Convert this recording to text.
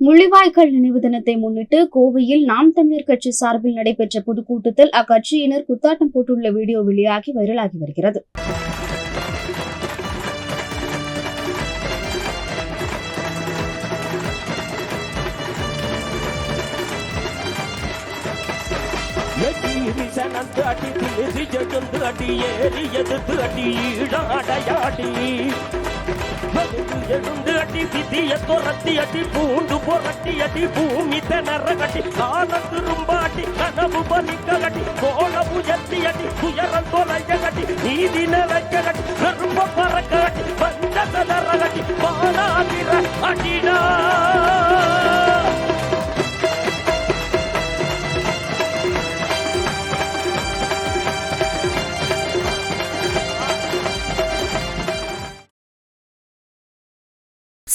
முள்ளிவாய்க்கால் நினைவு தினத்தை முன்னிட்டு கோவையில் நாம் தமிழர் கட்சி சார்பில் நடைபெற்ற பொதுக்கூட்டத்தில் அக்கட்சியினர் குத்தாட்டம் போட்டுள்ள வீடியோ வெளியாகி வைரலாகி வருகிறது. அடி அடி அடி ஈடாடையாடி அடி விதிய துரத்தி அடி பூண்டு புரட்டி அடி பூமி திணற கட்டி கால திரும்பாட்டி கனவு பலிக்க கட்டி கோல உயர்த்தி அடி துயரம் தொலைய கட்டி நீதி நிலைக்க கட்டி கரும்ப பறக்க கட்டி பஞ்ச சதற கட்டி பாலாதிர அடிடா.